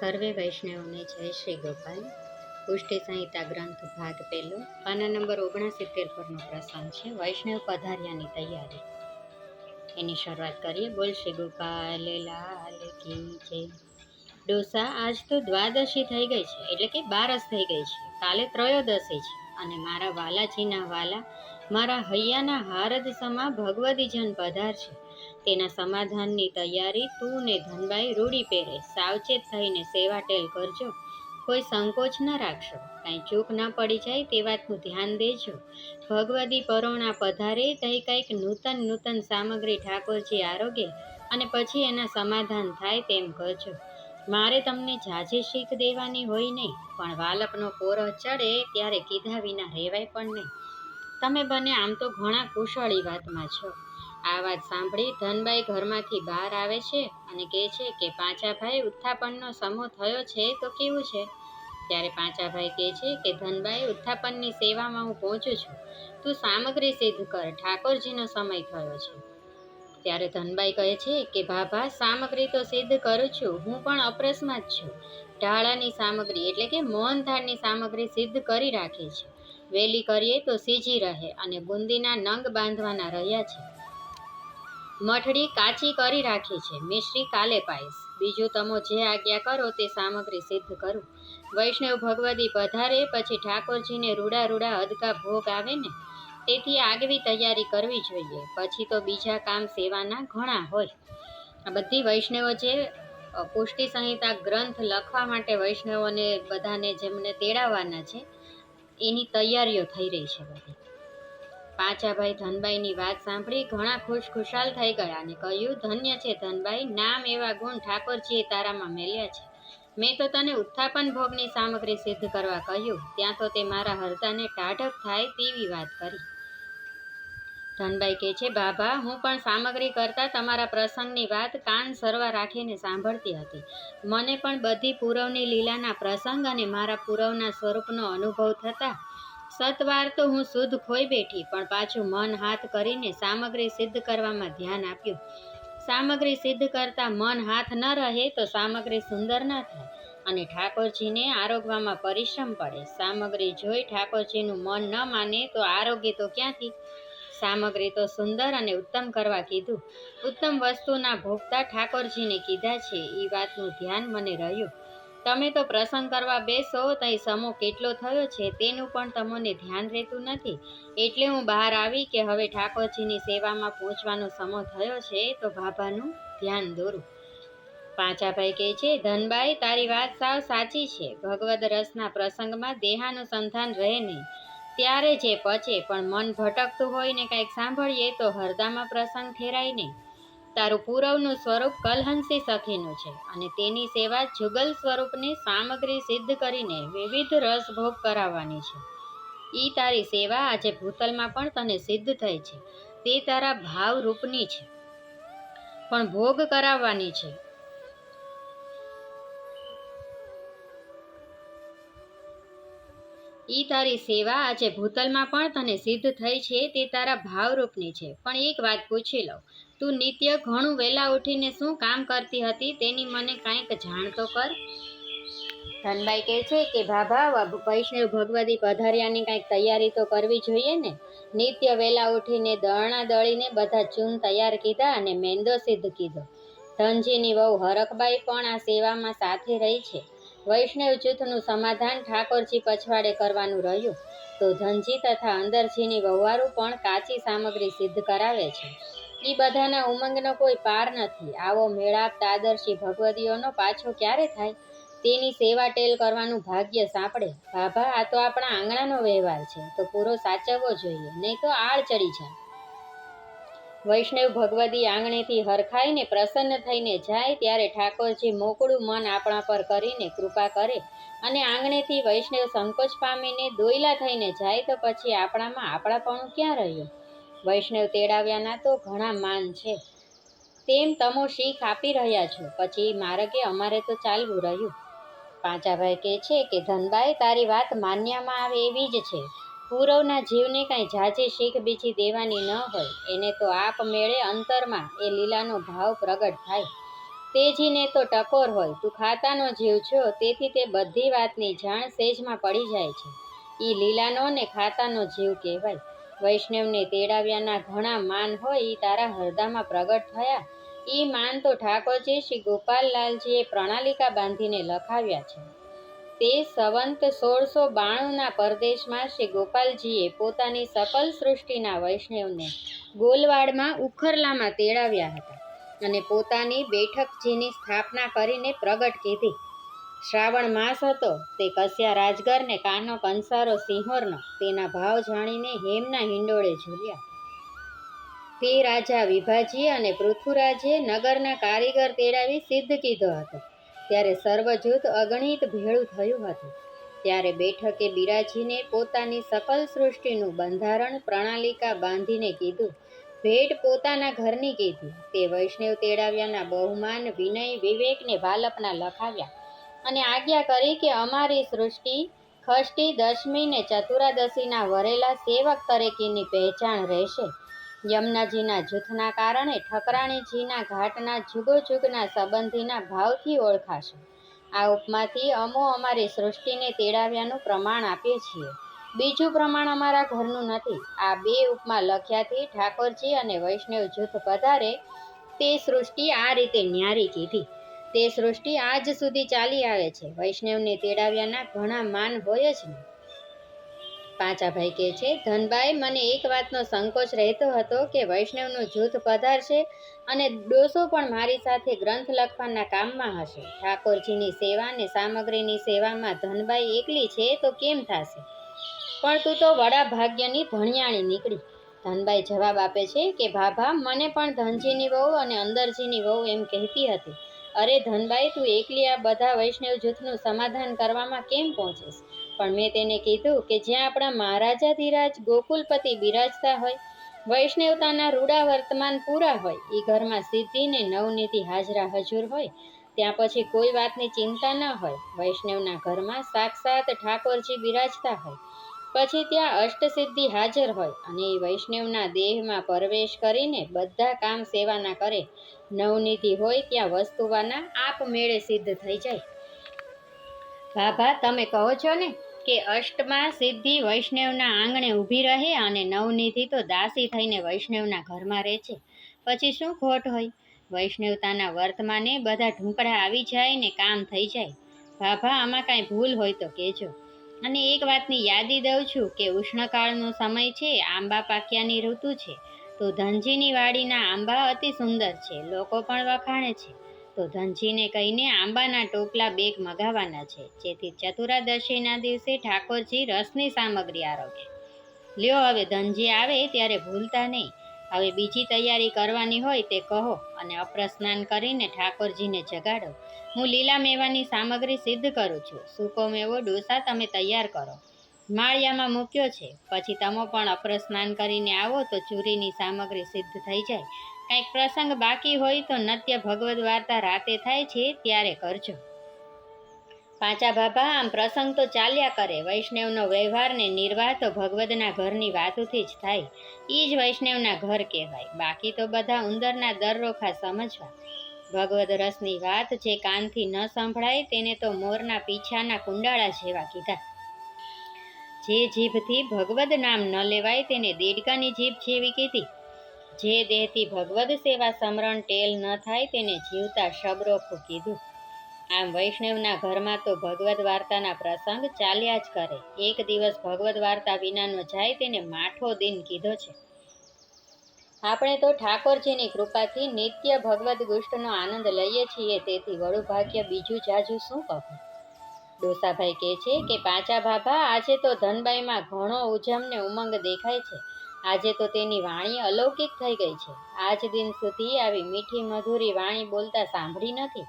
સર્વે વૈષ્ણવને જય શ્રી ગોપાલ. પુષ્ટિ સંહિતા ગ્રંથ ભાગ પહેલો, પાના નંબર ઓગણસિત્તેર પરનો પ્રસંગ છે, વૈષ્ણવ પધાર્યાની તૈયારી. એની શરૂઆત કરીએ. બોલ શ્રી ગોપાલ, લાલ કી જય. ડોસા, આજ તો દ્વાદશી થઈ ગઈ છે, એટલે કે બારસ થઈ ગઈ છે. કાલે ત્રયોદશી છે અને મારા વાલાજીના વાલા મારા હૈયાના હારદ સમા ભગવદીજન પધાર છે તેના સમાધાનની તૈયારી તું ને ધનબાઈ રૂડી પહેરે. સાવચેત થઈને સેવાટેલ કરજો. કોઈ સંકોચ ન રાખશો. કાંઈ ચૂક ન પડી જાય તે વાતનું ધ્યાન દેજો. ભગવદી પરોણા પધારે તઈ કંઈક નૂતન નૂતન સામગ્રી ઠાકોરજી આરોગ્ય અને પછી એના સમાધાન થાય તેમ કરજો મારે તમને ઝાઝી શીખ દેવાની હોય નહીં, પણ વાલકનો કોરો ચડે ત્યારે કીધા વિના રહેવાય પણ નહીં. તમે બને આમ તો ઘણા કુશળી વાતમાં છો. આ વાત સાંભળી ધનબાઈ ઘરમાંથી બહાર આવે છે અને કહે છે કે પાંચાભાઈ ઉત્થાપનનો સમૂહ થયો છે તો કેવું છે? ત્યારે પાંચાભાઈ કહે છે કે ધનબાઈ ઉત્થાપનની સેવામાં હું પહોંચું છું. તું સામગ્રી સિદ્ધ કર, ઠાકોરજીનો સમય થયો છે. ત્યારે ધનબાઈ કહે છે કે ભાભા, સામગ્રી તો સિદ્ધ કરું છું, હું પણ અપ્રસમાં જ છું. ઢાળાની સામગ્રી એટલે કે મોહનથાળની સામગ્રી સિદ્ધ કરી રાખી છે. વેલી કરીએ તો સીજી રહે અને બુંદીના નંગ બાંધવાના રહ્યા છે. મઠડી કાચી કરી રાખી છે. મિશ્રી કાલે પાઈશ. બીજું તમો જે આજ્ઞા કરો તે સામગ્રી સિદ્ધ કરું. વૈષ્ણવ ભગવદી પધારે, પછી ઠાકોરજીને રૂડા રૂડા અદકા ભોગ આવે ને, તેથી આગવી તૈયારી કરવી જોઈએ. પછી તો બીજા કામ સેવાના ઘણા હોય. આ બધી વૈષ્ણવો જે પુષ્ટિ સંહિતા ગ્રંથ લખવા માટે વૈષ્ણવોને બધાને જેમને તેડાવવાના છે, એની તૈયારીઓ થઈ રહી છે બધી. પાંચાભાઈ ધનબાઈની વાત સાંભળી ઘણા ખુશ ખુશાલ થઈ ગયા અને કહ્યું, ધન્ય છે ધનબાઈ, નામ એવા ગુણ ઠાકોરજીએ તારામાં મેલ્યા છે. મેં તો તને ઉત્થાપન ભોગની સામગ્રી સિદ્ધ કરવા કહ્યું, ત્યાં તો તે મારા હરદાને ટાઢક થાય તેવી વાત કરી. ધનબાઈ કહે છે, બાબા, હું પણ સામગ્રી કરતાં તમારા પ્રસંગની વાત કાન સરવા રાખીને સાંભળતી હતી. મને પણ બધી પૂરવની લીલાના પ્રસંગ અને મારા પૂરવના સ્વરૂપનો અનુભવ થતા સતવાર તો હું શુદ્ધ ખોઈ બેઠી, પણ પાછું મન હાથ કરીને સામગ્રી સિદ્ધ કરવામાં ધ્યાન આપ્યું. સામગ્રી સિદ્ધ કરતાં મન હાથ ન રહે તો સામગ્રી સુંદર ન થાય અને ઠાકોરજીને આરોગવામાં પરિશ્રમ પડે. સામગ્રી જોઈ ઠાકોરજીનું મન ન માને તો આરોગ્ય તો ક્યાંથી? સામગ્રી તો સુંદર અને ઉત્તમ કરવા કીધું. ઉત્તમ વસ્તુના ભોગતા ઠાકોરજીને કીધા છે. એ વાતનું ધ્યાન મને રહ્યું. તમે તો પ્રસંગ કરવા બેસો તઈ સમો કેટલો થયો છે તેનું પણ તમને ધ્યાન રહેતું નથી. એટલે હું બહાર આવી કે હવે ઠાકોરજીની સેવામાં પહોંચવાનો સમો થયો છે તો ભાભાનું ધ્યાન દોરું. પાંચાભાઈ કહે છે, ધનબાઈ, તારી વાત સાવ સાચી છે. ભગવદ રસના પ્રસંગમાં દેહાનુસંધાન રહે નહીં. ત્યારે જે પચે પણ મન ભટકતું હોય ને કાંઈક સાંભળીએ તો હરદામાં પ્રસંગ ઠેરાય નહીં. તારું પૂરવનું સ્વરૂપ કલહંસી સખીનું છે અને તેની સેવા જુગલ સ્વરૂપની સામગ્રી સિદ્ધ કરીને વિવિધ રસ ભોગ કરાવવાની છે. એ તારી સેવા આજે ભૂતલમાં પણ તને સિદ્ધ થઈ છે. તે તારા ભાવ રૂપની છે. પણ ભોગ કરાવવાની છે. ઈ તારી સેવા આજે ભૂતલમાં પણ તને સિદ્ધ થઈ છે, તે તારા ભાવરૂપની છે. પણ એક વાત પૂછી લઉં. તું નિત્ય ઘણું વહેલા ઉઠીને શું કામ કરતી હતી તેની મને કાંઈક જાણ તો કર. ધનબાઈ કહે છે કે, ભાભા વૈષ્ણવ ભગવતી પધાર્યાની કાંઈક તૈયારી તો કરવી જોઈએ ને? નિત્ય વહેલા ઉઠીને દળણા દળીને બધા ચૂન તૈયાર કીધા અને મેંદો સિદ્ધ કીધો. ધનજીની વહુ હરકબાઈ પણ આ સેવામાં સાથે રહી છે. વૈષ્ણવ જૂથનું સમાધાન ઠાકોરજી પછવાડે કરવાનું રહ્યું. તો ધનજી તથા અંદરજીની વહુવારું પણ કાચી સામગ્રી સિદ્ધ કરાવે છે. એ બધાના ઉમંગનો કોઈ પાર નથી. આવો મેળાપ તાદર્શી ભગવદીઓનો પાછો ક્યારે થાય? તેની સેવા ટેલ કરવાનું ભાગ્ય સાંપડે. ભાભા આ તો આપણા આંગણાનો વ્યવહાર છે. તો પૂરો સાચવવો જોઈએ. નહીં તો આળ ચડી જાય. વૈષ્ણવ ભગવતી આંગણેથી હરખાઈને પ્રસન્ન થઈને જાય ત્યારે ઠાકોરજી મોકળું મન આપણા પર કરીને કૃપા કરે અને આંગણેથી વૈષ્ણવ સંકોચ પામીને દોયલા થઈને જાય તો પછી આપણામાં આપણાપણું ક્યાં રહ્યું? વૈષ્ણવ તેડાવ્યાના તો ઘણા માન છે. તેમ તમો શીખ આપી રહ્યા છો. પછી મારગે અમારે તો ચાલવું રહ્યું. પાંચાભાઈ કહે છે કે, ધનબાઈ, તારી વાત માન્યમાં આવે એવી જ છે. પૂરવના જીવને કાંઈ ઝાઝી શીખ બીજી દેવાની ન હોય. એને તો આપમેળે અંતરમાં એ લીલાનો ભાવ પ્રગટ થાય. તેજીને તો ટકોર હોય. તું ખાતાનો જીવ છો, તેથી તે બધી વાતની જાણ સેજમાં પડી જાય છે. એ લીલાનો ને ખાતાનો જીવ કહેવાય. વૈષ્ણવને તેડાવ્યાના ઘણા માન હોય એ તારા હૃદયમાં પ્રગટ થયા. એ માન તો ઠાકોરજી શ્રી ગોપાલલાલજીએ પ્રણાલિકા બાંધીને લખાવ્યા છે. તે સંવંત સોળસો બાણુંના પરદેશમાં શ્રી ગોપાલજીએ પોતાની સકલ સૃષ્ટિના વૈષ્ણવને ગોલવાડમાં ઉખરલામાં તેડાવ્યા હતા અને પોતાની બેઠકજીની સ્થાપના કરીને પ્રગટ કીધી. શ્રાવણ માસ હતો, તે કસ્યા રાજગરને કાનો કંસારો સિંહોરનો, તેના ભાવ જાણીને હેમના હિંડોળે ઝૂલ્યા તે રાજા વિભાજી અને પૃથ્વીરાજે નગરના કારીગર તેડાવી સિદ્ધ કીધો હતો. ત્યારે સર્વજૂથ અગણિત ભેળું થયું હતું. ત્યારે બેઠકે બિરાજીને પોતાની સકલ સૃષ્ટિનું બંધારણ પ્રણાલિકા બાંધીને કીધું. ભેટ પોતાના ઘરની કીધી. તે વૈષ્ણવ તેડાવ્યાના બહુમાન વિનય વિવેકને વાલપના લખાવ્યા અને આજ્ઞા કરી કે અમારી સૃષ્ટિ ખષ્ટી દશમી ને ચતુરાદશીના વરેલા સેવક તરીકેની પહેચાણ રહેશે. યમુનાજીના જૂથના કારણે ઠકરાણીજીના ઘાટના જુગો જુગના સંબંધીના ભાવથી ઓળખાશે. આ ઉપમાથી અમો અમારી સૃષ્ટિને તેડાવ્યાનું પ્રમાણ આપીએ છીએ. બીજું પ્રમાણ અમારા ઘરનું નથી. આ બે ઉપમા લખ્યાથી ઠાકોરજી અને વૈષ્ણવ જૂથ પધારે. તે સૃષ્ટિ આ રીતે ન્યારી કીધી. તે સૃષ્ટિ આજ સુધી ચાલી આવે છે. વૈષ્ણવને તેડાવ્યાના ઘણા માન હોય જ ને પાંચાભાઈ કહે છે. ધનબાઈ મને એક વાતનો સંકોચ રહેતો હતો કે વૈષ્ણવનું જૂથ પધારશે અને ડોસો પણ મારી સાથે ગ્રંથ લખવાના કામમાં હશે. ઠાકોરજીની સેવા ને સામગ્રીની સેવામાં ધનબાઈ એકલી છે તો કેમ થશે? પણ તું તો વડા ભાગ્યની ભણિયાણી નીકળી. ધનબાઈ જવાબ આપે છે કે, ભાભા, મને પણ ધનજીની વહુ અને અંદરજીની વહુ એમ કહેતી હતી. અરે ધનબાઈ તું એકલી આ બધા વૈષ્ણવ જૂથનું સમાધાન કરવામાં કેમ પહોંચીશ? પણ મેં તેને કીધું કે જ્યાં આપણા મહારાજાધિરાજ ગોકુલપતિ બિરાજતા હોય, વૈષ્ણવતાના રૂડા વર્તમાન પૂરા હોય એ ઘરમાં સિદ્ધિ ને નવનીતિ હાજરા હજુર હોય, ત્યાં પછી કોઈ વાતની ચિંતા ન હોય, વૈષ્ણવના ઘરમાં સાક્ષાત ઠાકોરજી બિરાજતા હોય. પછી ત્યાં અષ્ટસિદ્ધિ હાજર હોય અને એ વૈષ્ણવના દેહમાં પ્રવેશ કરીને બધા કામ સેવાના કરે. નવનીતિ હોય ત્યાં વસ્તુવાના આપમેળે સિદ્ધ થઈ જાય. ભાભા તમે કહો છો ને? કે અષ્ટમાં સિદ્ધિ વૈષ્ણવના આંગણે ઊભી રહે અને નવનિધિ તો દાસી થઈને વૈષ્ણવના ઘરમાં રહે છે. પછી શું ખોટ હોય? વૈષ્ણવતાના વર્તમાને બધા ઢૂંકડા આવી જાય ને કામ થઈ જાય. ભાભા, આમાં કાંઈ ભૂલ હોય તો કહેજો. અને એક વાતની યાદી દઉં છું કે ઉષ્ણકાળનો સમય છે, આંબા પાક્યાની ઋતુ છે. તો ધનજીની વાડીના આંબા અતિ સુંદર છે, લોકો પણ વખાણે છે. તો ધનજીને કહીને આંબાના ટોપલા બેગ મગાવવાના છે. જેથી ચતુરાદશીના દિવસે ઠાકોરજી રસની સામગ્રી આરોગે. લ્યો હવે ધનજી આવે ત્યારે ભૂલતા નહીં. હવે બીજી તૈયારી કરવાની હોય તે કહો અને અપ્રસ્નાન કરીને ઠાકોરજીને જગાડો. હું લીલા મેવાની સામગ્રી સિદ્ધ કરું છું. સૂકો મેવો ડોસા તમે તૈયાર કરો. માળિયામાં મૂક્યો છે. પછી તમે પણ અપ્રસ્નાન કરીને આવો તો ચૂરીની સામગ્રી સિદ્ધ થઈ જાય. કંઈક પ્રસંગ બાકી હોય તો નત્ય ભગવદ્ વાર્તા રાતે થાય છે ત્યારે કરજો. પાંચા બાબા, આમ પ્રસંગ તો ચાલ્યા કરે. વૈષ્ણવનો વ્યવહાર ને નિર્વાહ તો ભગવદના ઘરની વાતોથી જ થાય. એ જ વૈષ્ણવના ઘર કહેવાય. બાકી તો બધા ઉંદરના દરરોખા સમજવા. ભગવદ રસની વાત જે કાનથી ન સંભળાય તેને તો મોરના પીછાના કુંડાળા જેવા કીધા. જે જીભથી ભગવદ નામ ન લેવાય તેને દેડકાની જીભ જેવી કીધી. જે દેહથી ભગવદ સેવા સમરણ ટેલ ન થાય તેને જીવતા શબરોખું કીધું. આમ વૈષ્ણવના ઘરમાં તો ભગવદ વાર્તાના પ્રસંગ ચાલ્યા જ કરે. એક દિવસ ભગવદ વાર્તા વિનાનો જાય તેને માઠો દિન કીધો છે. આપણે તો ઠાકોરજીની કૃપાથી નિત્ય ભગવદ ગુષ્ટનો આનંદ લઈએ છીએ, તેથી વડું ભાગ્ય બીજું જાજુ શું કહું? ડોસાભાઈ કહે છે કે પાચા ભાભા આજે તો ધનબાઈમાં ઘણો ઉજમ ને ઉમંગ દેખાય છે. આજે તો તેની વાણી અલૌકિક થઈ ગઈ છે. આજ દિન સુધી આવી મીઠી મધુરી વાણી બોલતા સાંભળી નથી.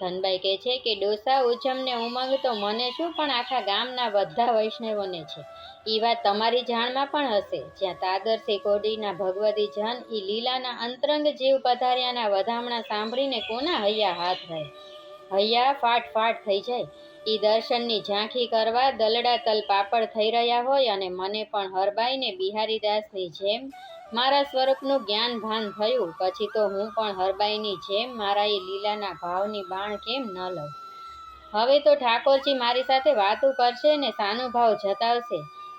ધનબાઈ કહે છે કે ડોસા ઉજમને ઉમંગ તો મને શું, પણ આખા ગામના બધા વૈષ્ણવોને છે. એ વાત તમારી જાણમાં પણ હશે. જ્યાં તાદરસી કોડીના ભગવતી જન એ લીલાના અંતરંગ જીવ પધાર્યાના વધામણા સાંભળીને કોના હૈયા હાથ રહે હૈયા, ફાટ ફાટ થઈ જાય. એ દર્શનની ઝાંખી કરવા દલડા તલ પાપડ થઈ રહ્યા હોય અને મને પણ હરબાઈને બિહારીદાસની જેમ મારા સ્વરૂપનું જ્ઞાન ભાન થયું. પછી તો હું પણ હરબાઈની જેમ મારા એ લીલાના ભાવની બાણ કેમ ન લઉં? હવે તો ઠાકોરજી મારી સાથે વાતો કરશે ને સાનુભાવ જતાવશે.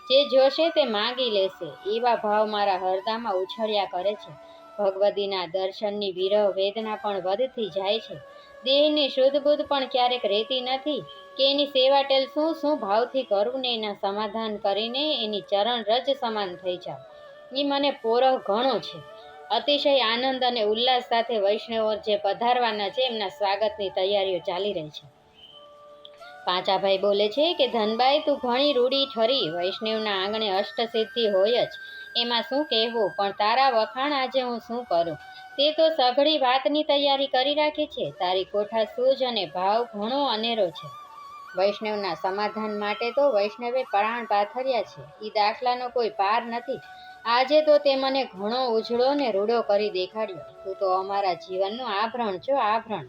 જે જોશે તે માગી લેશે. એવા ભાવ મારા હરદામાં ઉછળ્યા કરે છે. ભગવદીના દર્શનની વિરહ વેદના પણ વધતી જાય છે. દેહની શુદ્ધ બુદ્ધ પણ ક્યારેક રહેતી નથી. કે એની સેવા ટેલ શું શું ભાવથી કરવું ને એના સમાધાન કરીને એની ચરણ રજ સમાન થઈ જાવ. એ મને પોરહ ઘણો છે. અતિશય આનંદ અને ઉલ્લાસ સાથે વૈષ્ણવો જે પધારવાના છે, એમના સ્વાગતની તૈયારીઓ ચાલી રહી છે. પાંચાભાઈ બોલે છે કે, ધનબાઈ, તું ઘણી રૂડી ઠરી. વૈષ્ણવના આંગણે અષ્ટસિદ્ધિ હોય જ. એમાં શું કહેવું? પણ તારા વખાણ આજે હું શું કરું? તે તો સઘળી વાતની તૈયારી કરી રાખી છે. તારી કોઠા સૂજ અને ભાવ ઘણો અનેરો છે. વૈષ્ણવના સમાધાન માટે તો વૈષ્ણવે પ્રાણ પાથર્યા છે. એ દાખલાનો કોઈ પાર નથી. આજે તો તે મને ઘણો ઉજળો ને રૂડો કરી દેખાડ્યો. તું તો અમારા જીવનનું આભરણ છો આભરણ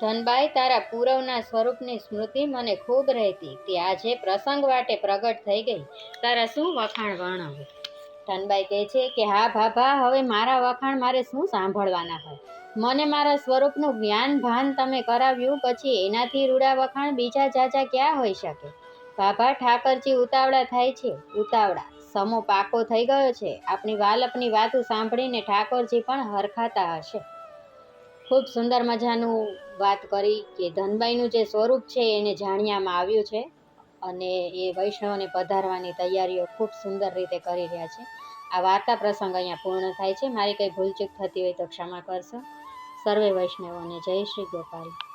ધનબાઈ, તારા પૂરવના સ્વરૂપની સ્મૃતિ મને ખૂબ રહેતી. તે આજે પ્રસંગ વાટે પ્રગટ થઈ ગઈ. તારા શું વખાણ વર્ણવું? ધનબાઈ કહે છે કે, હા ભાભા હવે મારા વખાણ મારે શું સાંભળવાના હોય? મને મારા સ્વરૂપનું જ્ઞાન ભાન તમે કરાવ્યું, પછી એનાથી રૂડા વખાણ બીજા જાજા ક્યાં હોઈ શકે? ભાભા ઠાકરજી, ઉતાવળા થાય છે? ઉતાવળા. સમો પાકો થઈ ગયો છે. આપણી વાલપની વાતો સાંભળીને ઠાકોરજી પણ હરખાતા હશે. ખૂબ સુંદર મજાનું વાત કરી કે, ધનબાઈનું જે સ્વરૂપ છે એને જાણ્યામાં આવ્યું છે? અને એ વૈષ્ણવને પધારવાની તૈયારીઓ ખૂબ સુંદર રીતે કરી રહ્યા છે. આ વાર્તા પ્રસંગ અહીંયા પૂર્ણ થાય છે. મારી કંઈ ભૂલચૂક થતી હોય તો ક્ષમા કરશો. સર્વે વૈષ્ણવોને જય શ્રી ગોપાલ.